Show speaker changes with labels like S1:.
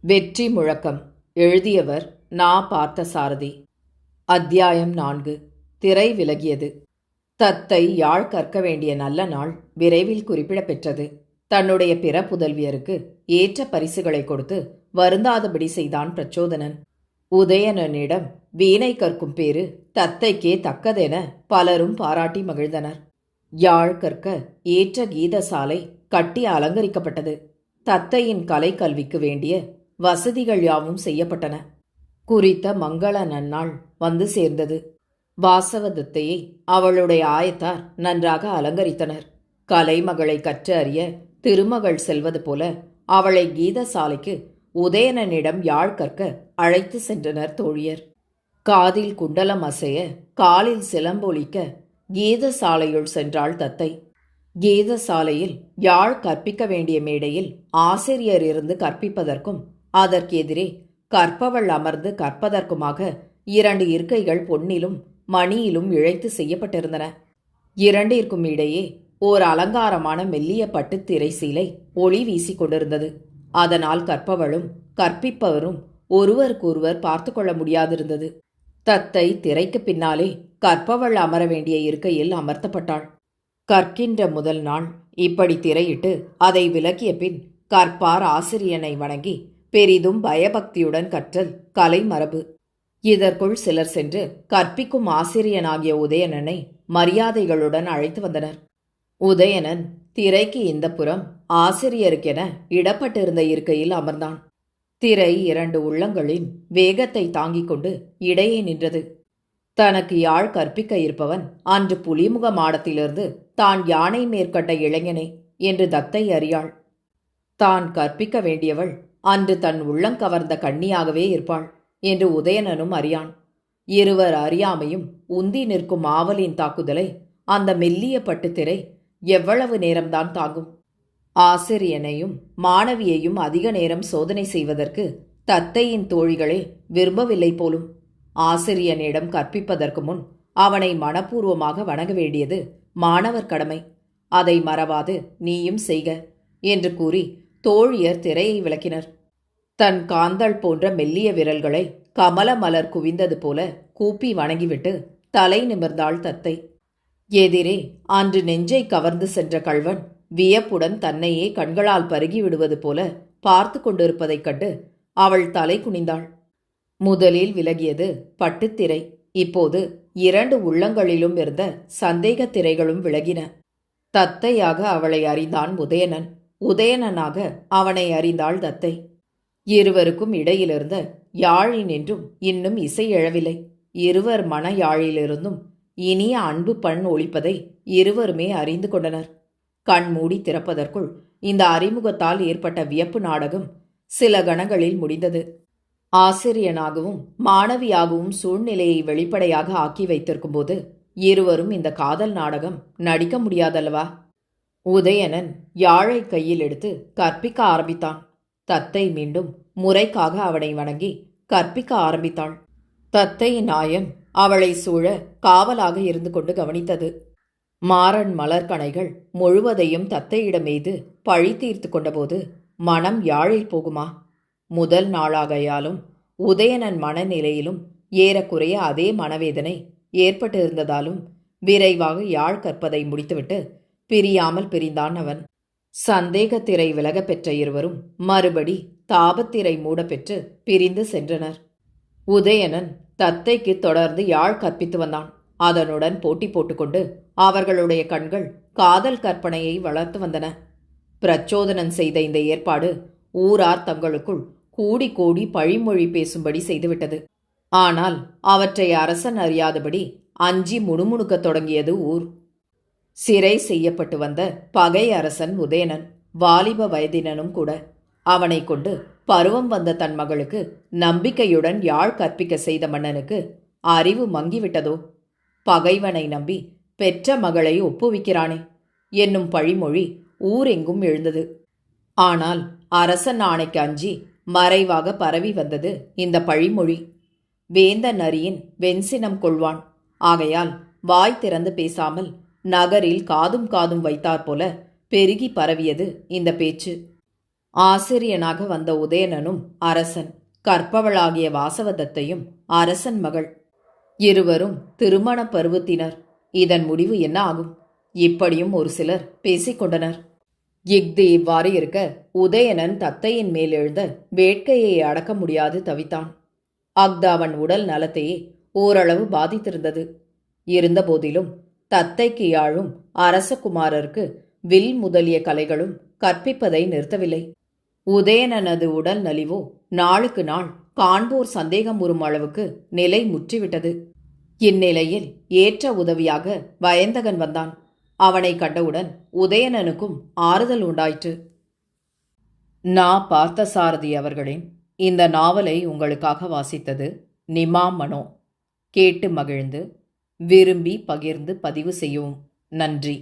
S1: வெற்றி முழக்கம். எழுதியவர் நா. பார்த்தசாரதி. அத்தியாயம் நான்கு. திரை விலகியது. தத்தை யாழ் கற்க வேண்டிய நல்ல நாள் விரைவில் குறிப்பிடப்பெற்றது. தன்னுடைய பிற புதல்வியருக்கு ஏற்ற பரிசுகளை கொடுத்து வருந்தாதபடி செய்தான் பிரச்சோதனன். உதயணனிடம் வீணை கற்கும் பேரு தத்தைக்கே தக்கதென பலரும் பாராட்டி மகிழ்ந்தனர். யாழ் கற்க ஏற்ற கீதசாலை கட்டி அலங்கரிக்கப்பட்டது. தத்தையின் கலை கல்விக்கு வேண்டிய வசதிகள் யாவும் செய்யப்பட்டன. குறித்த மங்கள நன்னாள் வந்து சேர்ந்தது. வாசவதத்தையை அவளுடைய ஆயத்தார் நன்றாக அலங்கரித்தனர். கலைமகளை கற்று அறிய திருமகள் செல்வது போல அவளை கீதசாலைக்கு உதயணனிடம் யாழ் கற்க அழைத்து சென்றனர் தோழியர். காதில் குண்டலம் அசைய காலில் சிலம்பொலிக்க கீதசாலையுள் சென்றாள் தத்தை. கீதசாலையில் யாழ் கற்பிக்க வேண்டிய மேடையில் ஆசிரியர் இருந்து கற்பிப்பதற்கும் அதற்கு எதிரே கற்பவள் அமர்ந்து கற்பதற்குமாக இரண்டு இருக்கைகள் பொன்னிலும் மணியிலும் இழைத்து செய்யப்பட்டிருந்தன. இரண்டிற்கும் இடையே ஓர் அலங்காரமான மெல்லிய பட்டுத் திரை சீலை ஒளி வீசிக் கொண்டிருந்தது. அதனால் கற்பவளும் கற்பிப்பவரும் ஒருவருக்கொருவர் பார்த்து கொள்ள முடியாதிருந்தது. தத்தை திரைக்கு பின்னாலே கற்பவள் அமர வேண்டிய இருக்கையில் அமர்த்தப்பட்டாள். கற்கின்ற முதல் நாள் இப்படி திரையிட்டு அதை விலக்கிய பின் கற்பார் ஆசிரியனை வணங்கி பெரிதும் பயபக்தியுடன் கற்றல் கலை மரபு. இதற்குள் சிலர் சென்று கற்பிக்கும் ஆசிரியனாகிய உதயணனை மரியாதைகளுடன் அழைத்து வந்தனர். உதயணன் திரைக்கு இந்த புறம் ஆசிரியருக்கென இடப்பட்டிருந்த இருக்கையில் அமர்ந்தான். திரை இரண்டு உள்ளங்களின் வேகத்தை தாங்கிக் கொண்டு இடையே நின்றது. தனக்கு யாழ் கற்பிக்க இருப்பவன் அன்று புலிமுக மாடத்திலிருந்து தான் யானை மேற்கண்ட இளைஞனே என்று தத்தை அறியாள். தான் கற்பிக்க வேண்டியவள் அன்று தன் உள்ளம் கவர்ந்த கண்ணியாகவே இருப்பாள் என்று உதயணனும் அறியான். இருவர் அறியாமையும் உந்தி நிற்கும் ஆவலின் தாக்குதலை அந்த மெல்லிய பட்டுத்திரை எவ்வளவு நேரம்தான் தாங்கும். ஆசிரியனையும் மாணவியையும் அதிக நேரம் சோதனை செய்வதற்கு தத்தையின் தோழிகளே விரும்பவில்லை போலும். ஆசிரியனிடம் கற்பிப்பதற்கு முன் அவனை மனப்பூர்வமாக வணங்க வேண்டியது மாணவர் கடமை. அதை மறவாது நீயும் செய்க என்று கூறி தோழியர் திரையை விளக்கினர். தன் காந்தள் போன்ற மெல்லிய விரல்களை கமல மலர் குவிந்தது போல கூப்பி வணங்கிவிட்டு தலை நிமிர்ந்தாள் தத்தை. எதிரே அன்று நெஞ்சை கவர்ந்து சென்ற கள்வன் வியப்புடன் தன்னையே கண்களால் பருகி விடுவது போல பார்த்து கொண்டிருப்பதைக் கண்டு அவள் தலை குனிந்தாள். முதலில் விலகியது பட்டுத்திரை இப்போது இரண்டு உள்ளங்களிலும் இருந்த சந்தேகத் திரைகளும் விலகின. தத்தையாக அவளை அறிந்தான் உதயணன். உதயணனாக அவனை அறிந்தாள் தத்தை. இருவருக்கும் இடையிலிருந்த யாழி நின்றும் இன்னும் இசை எழவில்லை. இருவர் மன யாழிலிருந்தும் இனிய அன்பு பண் ஒழிப்பதை இருவருமே அறிந்து கொண்டனர். கண் மூடி திறப்பதற்குள் இந்த அறிமுகத்தால் ஏற்பட்ட வியப்பு நாடகம் சில கணங்களில் முடிந்தது. ஆசிரியனாகவும் மாணவியாகவும் சூழ்நிலையை வெளிப்படையாக ஆக்கி வைத்திருக்கும் போது இருவரும் இந்த காதல் நாடகம் நடிக்க முடியாதல்லவா? உதயணன் யாழை கையில் எடுத்து கற்பிக்க ஆரம்பித்தான். தத்தை மீண்டும் முறைக்காக அவனை வணங்கி கற்பிக்க ஆரம்பித்தாள். தத்தையின் நாயம் அவளை சூழ காவலாக இருந்து கொண்டு கவனித்தது. மாறன் மலர்கணைகள் முழுவதையும் தத்தையிடம் மீது பழி தீர்த்து கொண்டபோது மனம் யாழில் போகுமா? முதல் நாளாகையாலும் உதயணன் மனநிலையிலும் ஏறக்குறைய அதே மனவேதனை ஏற்பட்டிருந்ததாலும் விரைவாக யாழ் கற்பதை முடித்துவிட்டு பிரியாமல் பிரிந்தான் அவன். சந்தேகத்திரை விலகப் பெற்ற இருவரும் மறுபடி தாபத்திரை மூடப்பெற்று பிரிந்து சென்றனர். உதயணன் தத்தைக்கு தொடர்ந்து யாழ் கற்பித்து வந்தான். அதனுடன் போட்டி போட்டுக்கொண்டு அவர்களுடைய கண்கள் காதல் கற்பனையை வளர்த்து வந்தன. பிரச்சோதனன் செய்த இந்த ஏற்பாடு ஊரார் தங்களுக்குள் கூடி கூடி பழிமொழி பேசும்படி செய்துவிட்டது. ஆனால் அவற்றை அரசன் அறியாதபடி அஞ்சி முணுமுணுக்கத் தொடங்கியது ஊர். சிறை செய்யப்பட்டு வந்த பகை அரசன் உதயணன் வாலிப வயதினனும் கூட அவனை கொண்டு பருவம் வந்த தன் மகளுக்கு நம்பிக்கையுடன் யாழ் கற்பிக்க செய்த மன்னனுக்கு அறிவு மங்கிவிட்டதோ? பகைவனை நம்பி பெற்ற மகளை ஒப்புவிக்கிறானே என்னும் பழிமொழி ஊரெங்கும் எழுந்தது. ஆனால் அரசன் ஆணைக்கு அஞ்சி மறைவாக பரவி வந்தது இந்த பழிமொழி. வேந்த நரியின் வெண்சினம் கொள்வான். ஆகையால் வாய் திறந்து பேசாமல் நகரில் காதும் காதும் வைத்தாற்போல பெருகி பரவியது இந்த பேச்சு. ஆசிரியனாக வந்த உதயணனும் அரசன் கற்பவளாகிய வாசவதத்தையும் அரசன் மகள். இருவரும் திருமண பருவத்தினர். இதன் முடிவு என்ன ஆகும்? இப்படியும் ஒரு சிலர் பேசிக்கொண்டனர் இஃது இவ்வாறு இருக்க உதயணன் தத்தையின் மேல் எழுந்த வேட்கையை அடக்க முடியாது தவித்தான். அஃது அவன் உடல் நலத்தையே ஓரளவு பாதித்திருந்தது. இருந்தபோதிலும் தத்தைக்கு யாழும் அரசகுமாரருக்கு வில் முதலிய கலைகளும் கற்பிப்பதை நிறுத்தவில்லை. உதயணனது உடல் நலிவோ நாளுக்கு நாள் காண்போர் சந்தேகம் உறும் அளவுக்கு நிலை முற்றிவிட்டது. இந்நிலையில் ஏற்ற உதவியாக வயந்தகன் வந்தான். அவனை கண்டவுடன் உதயணனுக்கும் ஆறுதல் உண்டாயிற்று. நா பார்த்தசாரதி அவர்களின் இந்த நாவலை உங்களுக்காக வாசித்தது நிமா மனோ கேட்டு மகிழ்ந்து விரும்பி பகிர்ந்து பதிவு செய்யவும். நன்றி.